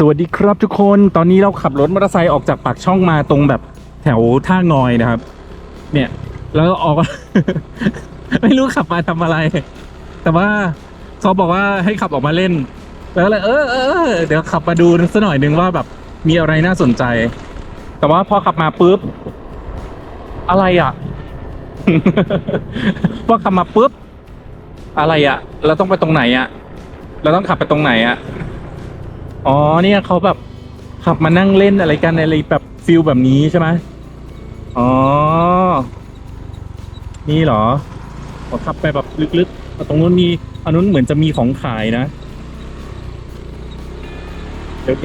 สวัสดีครับทุกคนตอนนี้เราขับรถมอเตอร์ไซค์ออกจากปากช่องมาตรงแบบแถวท่างอยนะครับ เนี่ย แล้วก็ออก ไม่รู้ขับมาทำอะไร แต่ว่าเขาบอกว่าให้ขับออกมาเล่น แล้วก็เลยเออเออเออเดี๋ยวขับมาดูสักหน่อยหนึงว่าแบบมีอะไรน่าสนใจ แต่ว่าพอขับมาปุ๊บ อะไรอะ พอขับมาปุ๊บ อะไรอะ เราต้องไปตรงไหนอะ เราต้องขับไปตรงไหนอะ อ๋อเนี่ยเขาแบบขับมานั่งเล่นอะไรกันอะไรแบบฟิลแบบนี้ใช่ไหมอ๋อ นี่เหรอขอขับไปแบบลึกๆตรงนู้นมีอันนู้นเหมือนจะมีของขายนะ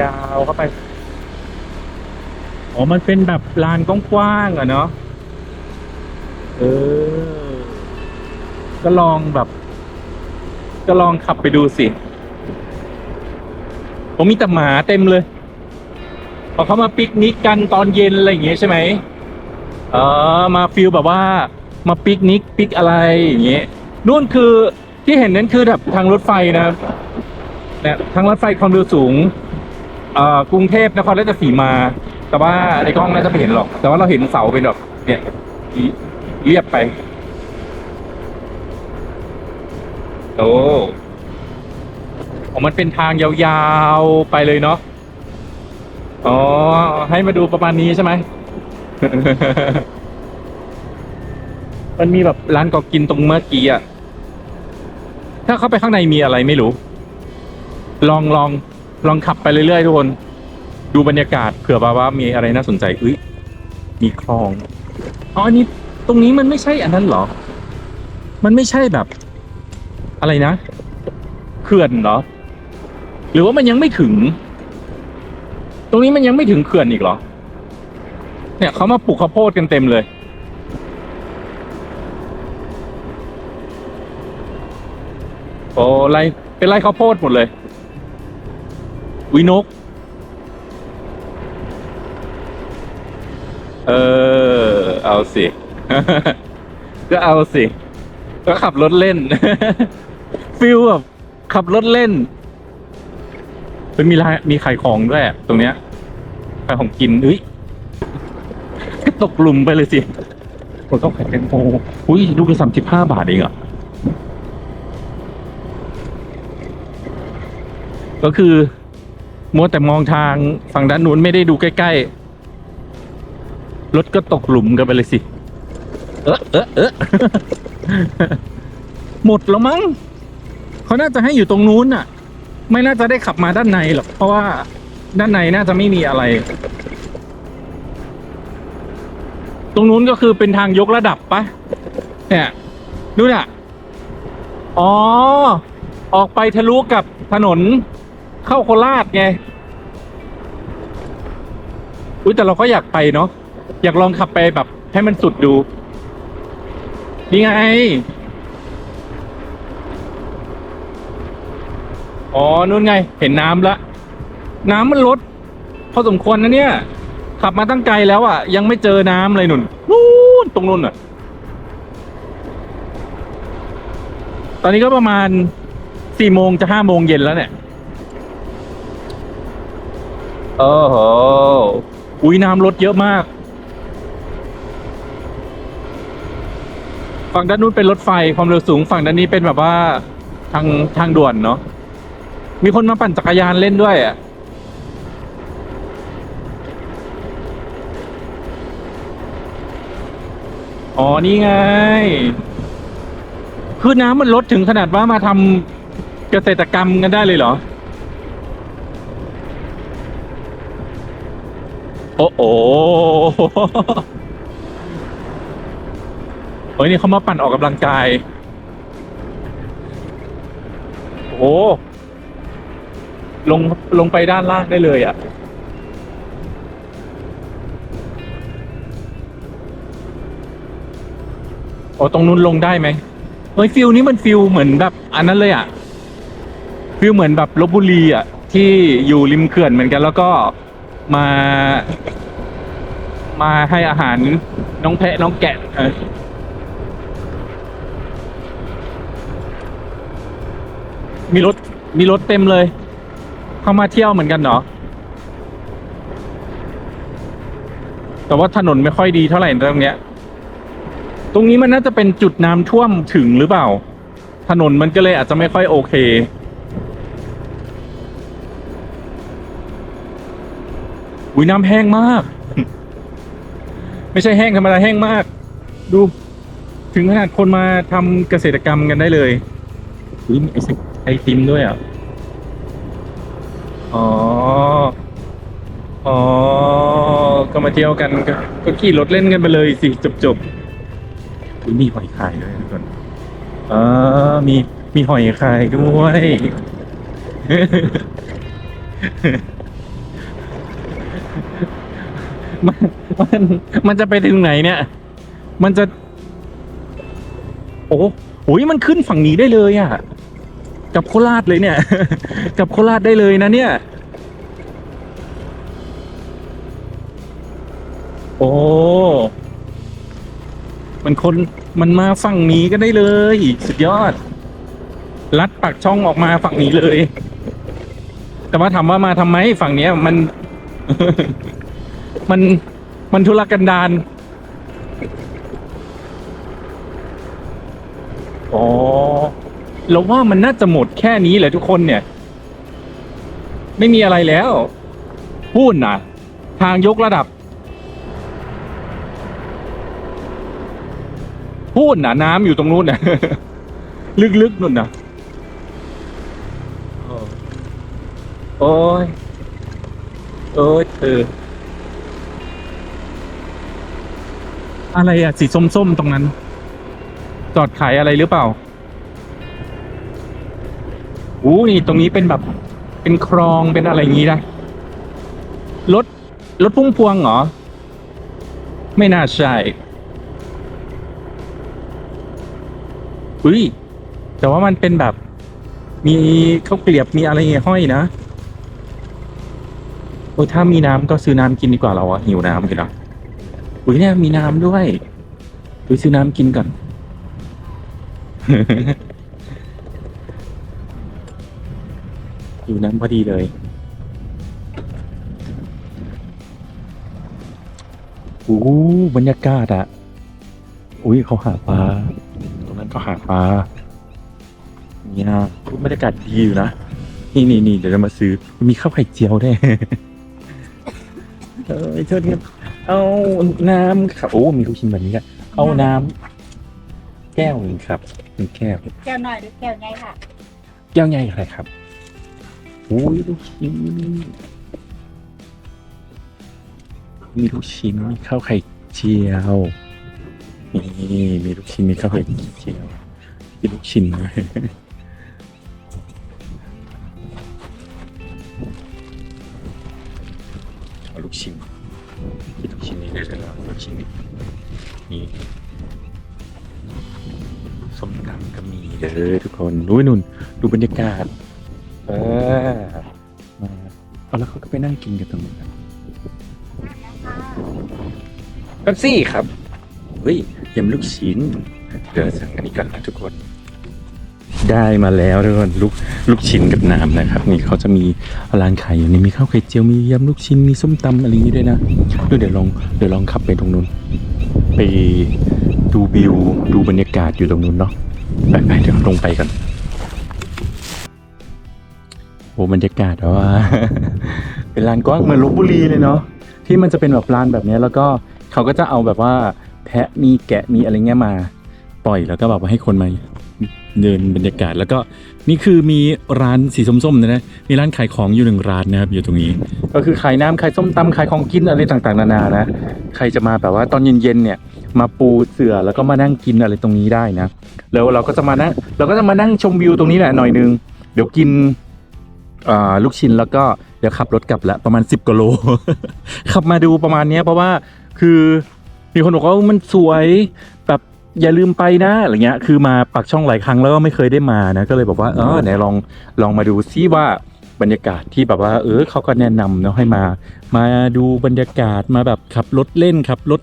ยาวๆเข้าไปอ๋อมันเป็นแบบลานกว้างๆอะเนาะเออ ก็ลองแบบ ก็ลองขับไปดูสิ ผมมีแต่หมาเต็มเลย พอเขามาปิกนิกกันตอนเย็นอะไรอย่างเงี้ยใช่ไหมเออมาฟิลแบบว่ามาปิกนิกปิกอะไรอย่างเงี้ยนู่นคือที่เห็นนั้นคือแบบทางรถไฟนะครับเนี่ยทางรถไฟความเร็วสูงเอ่อกรุงเทพนครราชสีมา แต่ว่าในกล้องน่าจะไม่เห็นหรอก แต่ว่าเราเห็นเสาเป็นแบบเนี่ยเรียบไป โอ้ อ๋อมันเป็นทางยาวๆไปเลยเนาะอ๋อ ให้มาดูประมาณนี้ใช่ไหม มันมีแบบร้านก็กินตรงเมื่อกี้อะถ้าเข้าไปข้างในมีอะไรไม่รู้ ลองลองลองขับไปเรื่อยๆทุกคน ดูบรรยากาศเผื่อว่าว่ามีอะไรน่าสนใจอุ้ยมีคลองอ๋ออันนี้ตรงนี้มันไม่ใช่อันนั้นเหรอ มันไม่ใช่แบบ อะไรนะเขื่อนเหรอ หรือว่ามันยังไม่ถึง ตรงนี้มันยังไม่ถึงเขื่อนอีกเหรอ เนี่ยเขามาปลูกข้าวโพดกันเต็มเลย โอ้ไรเป็นไรข้าวโพดหมดเลยวินก เออ เอาสิ ก็เอาสิ ก็ขับรถเล่น ฟิลแบบขับรถเล่น เป็นมีร้านมีขายของด้วยอะตรงเนี้ยขายของกินเฮ้ยก็ตกหลุมไปเลยสิผมต้องขายแตงโมอุ้ยลูกละสามสิบห้าบาทเองเหรอก็คือมัวแต่มองทางฝั่งด้านนู้นไม่ได้ดูใกล้ๆรถก็ตกหลุมกันไปเลยสิ เออเออเออหมดแล้วมั้งเขาน่าจะให้อยู่ตรงนู้นน่ะ ไม่น่าจะได้ขับมาด้านในหรอก เพราะว่าด้านในน่าจะไม่มีอะไร ตรงนู้นก็คือเป็นทางยกระดับปะเนี่ยดูน่ะ อ๋อ ออกไปทะลุกับถนนเข้าโคราชไง อุ้ยแต่เราก็อยากไปเนาะ อยากลองขับไปแบบให้มันสุดดู นี่ไง อ๋อนู่นไง เห็นน้ำละน้ำมันลดพอสมควรนะเนี่ย ขับมาตั้งไกลแล้วอะ ยังไม่เจอน้ำเลยหนุนนู่นตรงนู้นอะ ตอนนี้ก็ประมาณสี่โมงจะห้าโมงเย็นแล้วเนี่ยโอ้โหอุ้ยน้ำลดเยอะมากฝั่งด้านนู้นเป็นรถไฟความเร็วสูงฝั่งด้านนี้เป็นแบบว่าทางทางด่วนเนาะ มีคนมาปั่นจักรยานเล่นด้วยอะอ๋อนี่ไง คือน้ำมันลดถึงขนาดว่ามาทำเกษตรกรรมกันได้เลยเหรอ โอ้โหเฮ้ยนี่เขามาปั่นออกกำลังกาย โอ้โห ลงลงไปด้านล่างได้เลยอะ่ะ โอ้ตรงนู้นลงได้ไหมเฮ้ยฟิลนี้มันฟิลเหมือนแบบ อันนั้นเลยอะ่ะฟิลเหมือนแบบลบบุรีอะ่ะ ที่อยู่ริมเขื่อนเหมือนกัน แล้วก็มา มาให้อาหารน้องแพะน้องแกะเออมีรถมีรถเต็มเลย เข้ามาเที่ยวเหมือนกันเนาะแต่ว่าถนนไม่ค่อยดีเท่าไหร่ตรงเนี้ย ตรงนี้มันน่าจะเป็นจุดน้ำท่วมถึงหรือเปล่า ถนนมันก็เลยอาจจะไม่ค่อยโอเคอุ้ยน้ำแห้งมาก ไม่ใช่แห้งธรรมดาแห้งมาก ดู ถึงขนาดคนมาทำเกษตรกรรมกันได้เลยอุ้ยไอติมด้วยอะ อ๋อ อ๋อ ก็มาเที่ยวกันก็ก็ขี่รถเล่นกันไปเลยสิจบจบๆอุ๊ยมีหอยขายด้วยทุกคนอ่ามีมีหอยขายด้วย มันมันมันจะไปถึงไหนเนี่ย มันจะ โอ้โหมันขึ้นฝั่งนี้ได้เลยอะ กับโคราชเลยเนี่ย กับโคราชได้เลยนะเนี่ย โอ้ มันคนมันมาฝั่งนี้ก็ได้เลย สุดยอด ลัดปากช่องออกมาฝั่งนี้เลย แต่ว่าถามว่ามาทำไมฝั่งเนี้ยมัน มันมันทุรกันดาร เราว่ามันน่าจะหมดแค่นี้แหละทุกคนเนี่ย ไม่มีอะไรแล้ว พูดนะทางยกระดับ พูดนะน้ำอยู่ตรงนู้นนะลึกๆนู่นนะโอ้ยโอ้ยเอออะไรอะสีส้มๆตรงนั้น จอดขายอะไรหรือเปล่า อู้นี่ตรงนี้เป็นแบบเป็นคลองเป็นอะไรอย่างงี้นะรถรถพุ่งพวงเหรอ ไม่น่าใช่อุ้ยแต่ว่ามันเป็นแบบ มีข้าวเกลียบมีอะไรเงี้ยห้อยนะโอ้ยถ้ามีน้ำก็ซื้อน้ำกินดีกว่าเราอะหิวน้ำอยู่แล้วอุ้ยเนี่ยมีน้ำด้วยไปซื้อน้ำกินก่อน อยู่น้ำพอดีเลย โอ้บรรยากาศอะอุ้ยเขาหาปลา ตรงนั้นก็หาปลาเนี่ยบรรยากาศดีอยู่นะ นี่นี่นี่เดี๋ยวจะมาซื้อ มีข้าวไข่เจียวได้วยเออเชิญครับเอาน้ำครับโอ้มีลูกชิ้นแบบนี้กันเอาน้ำแก้วหนึ่งครับหนึ่งแก้ว แก้วหน่อยหรือแก้วใหญ่ค่ะ แก้วใหญ่อะไรครับโอ้ยลูกชิ้นมีลูกชิ้นมีข้าวไข่เจียวนี่มีลูกชิ้นมีข้าวไข่เจียวมีลูกชิ้นด้วยลูกชิ้นกินลูกชิ้นนี้ได้เลยนะลูกชิ้นนี้นี่ส้มตำก็มีเด้อทุกคนดูนุ่นดูบรรยากาศ เออมาเอาแล้วเขาก็ไปนั่งกินกันตรงนู้นกันเป๊ปซี่ครับ เฮ้ยยำลูกชิ้น เดี๋ยวสั่งอันนี้กันนะทุกคน ได้มาแล้วทุกคนลูกลูกชิ้นกับน้ำนะครับ นี่เขาจะมีร้านขายอยู่นี่มีข้าวไข่เจียวมียำลูกชิ้นมีส้มตำอะไรอย่างนี้ด้วยนะดูเดี๋ยวลองเดี๋ยวลองขับไปตรงนู้นไปดูวิวดูบรรยากาศอยู่ตรงนู้นเนาะไปไปเดี๋ยวลงไปกัน โอ้บรรยากาศแบบว่า เป็นลานกว้างเหมือนลบบุรีเลยเนาะที่มันจะเป็นแบบลานแบบนี้แล้วก็เขาก็จะเอาแบบว่าแพะมีแกะมีอะไรเงี้ยมาปล่อยแล้วก็แบบว่าให้คนมาเดินบรรยากาศแล้วก็นี่คือมีร้านสีส้มๆนะนะมีร้านขายของอยู่หนึ่งร้านนะครับอยู่ตรงนี้ ก็คือขายน้ำขายส้มตำขายของกินอะไรต่างๆนานานะใครจะมาแบบว่าตอนเย็นๆเนี่ย มาปูเสื่อแล้วก็มานั่งกินอะไรตรงนี้ได้นะแล้วเราก็จะมานั่งเราก็จะมานั่งชมวิวตรงนี้แหละหน่อยนึงเดี๋ยวกิน ลูกชิ้นแล้วก็เดี๋ยวขับรถกลับละประมาณ 10กิโล ขับมาดูประมาณเนี้ยเพราะว่าคือมีคนบอกว่ามันสวยแบบอย่าลืมไปนะอะไรเงี้ยคือมาปักช่องหลายครั้งแล้วก็ไม่เคยได้มานะก็เลยบอกว่าเออไหนลองลองมาดูซิว่าบรรยากาศที่แบบว่าเออเขาก็แนะนำเนาะให้มา มาดูบรรยากาศมาแบบขับรถเล่นขับรถ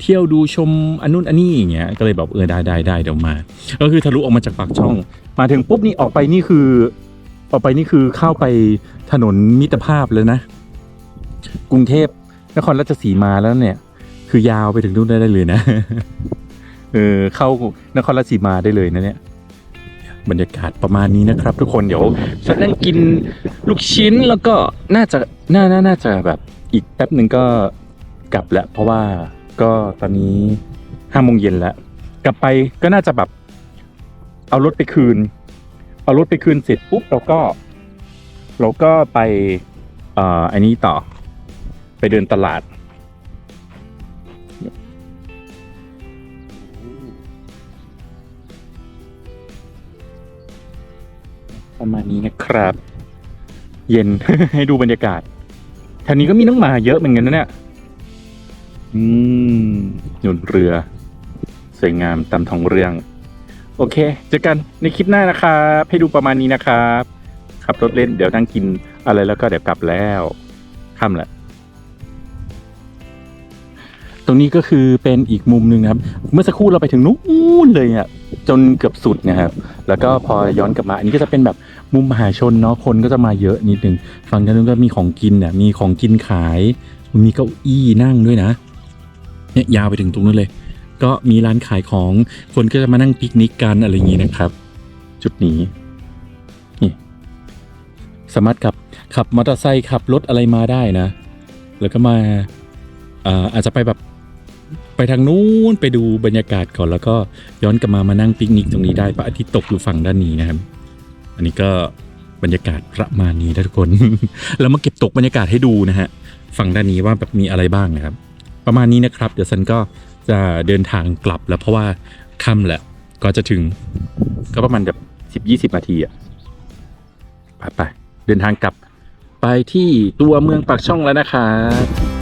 เที่ยวดูชมอันนู้นอันนี้อย่างเงี้ยก็เลยแบบเออได้ได้ได้เดี๋ยวมา ก็คือทะลุออกมาจากปากช่อง มาถึงปุ๊บนี่ออกไปนี่คือ ออไปนี่คือเข้าไปถนนมิตรภาพเลยนะ กรุงเทพนครราชสีมาแล้วเนี่ย คือยาวไปถึงนู่นได้เลยนะเออเข้านครราชสีมาได้เลยนะเนี่ยบรรยากาศประมาณนี้นะครับ ทุกคนเดี๋ยวจะนั่งกินลูกชิ้นแล้วก็น่าจะน่าน่าน่าจะแบบอีกแป๊บหนึ่งก็กลับแล้วเพราะว่าก็ตอนนี้ห้าโมงเย็นแล้ว กลับไปก็น่าจะแบบเอารถไปคืน เอารถไปคืนเสร็จปุ๊บเราก็ เราก็ไปเอ่ออันนี้ต่อ ไปเดินตลาด ประมาณนี้นะครับ เย็น ให้ดูบรรยากาศแถวนี้ก็มีน้องหมาเยอะเหมือนกันนะเนี่ยอืมหนุนเรือ สวยงามตามท้องเรื่อง โอเค เจอกันในคลิปหน้านะครับให้ดูประมาณนี้นะครับขับรถเล่นเดี๋ยวนั่งกินอะไรแล้วก็เดี๋ยวกลับแล้วค่ำแหละตรงนี้ก็คือเป็นอีกมุมหนึ่งนะครับ เมื่อสักครู่เราไปถึงนู้นเลยอะจนเกือบสุดนะครับ แล้วก็พอย้อนกลับมา อันนี้ก็จะเป็นแบบมุมมหาชนเนาะคนก็จะมาเยอะนิดนึงฝั่งนู้นก็มีของกินเนี่ยมีของกินขาย มีเก้าอี้นั่งด้วยนะเนี่ยยาวไปถึงตรงนู้นเลย ก็มีร้านขายของคนก็จะมานั่งปิกนิกกันอะไรอย่างนี้นะครับ จุดนี้นี่สามารถขับขับมอเตอร์ไซค์ขับรถอะไรมาได้นะ แล้วก็มาอาอาจจะไปแบบไปทางนู้นไปดูบรรยากาศก่อนแล้วก็ย้อนกลับมามานั่งปิกนิกตรงนี้ได้พระอาทิตย์ตกอยู่ฝั่งด้านนี้นะครับ อันนี้ก็บรรยากาศประมาณนี้นะทุกคน แล้วมาเก็บตกบรรยากาศให้ดูนะฮะฝั่งด้านนี้ว่าแบบมีอะไรบ้างนะครับ ประมาณนี้นะครับ เดี๋ยวซันก็ จะเดินทางกลับแล้วเพราะว่าค่ำแหละก็จะถึง ก็ประมาณแบบสิบยี่สิบนาทีอะไปไปเดินทางกลับไปที่ตัวเมืองปากช่องแล้วนะครับ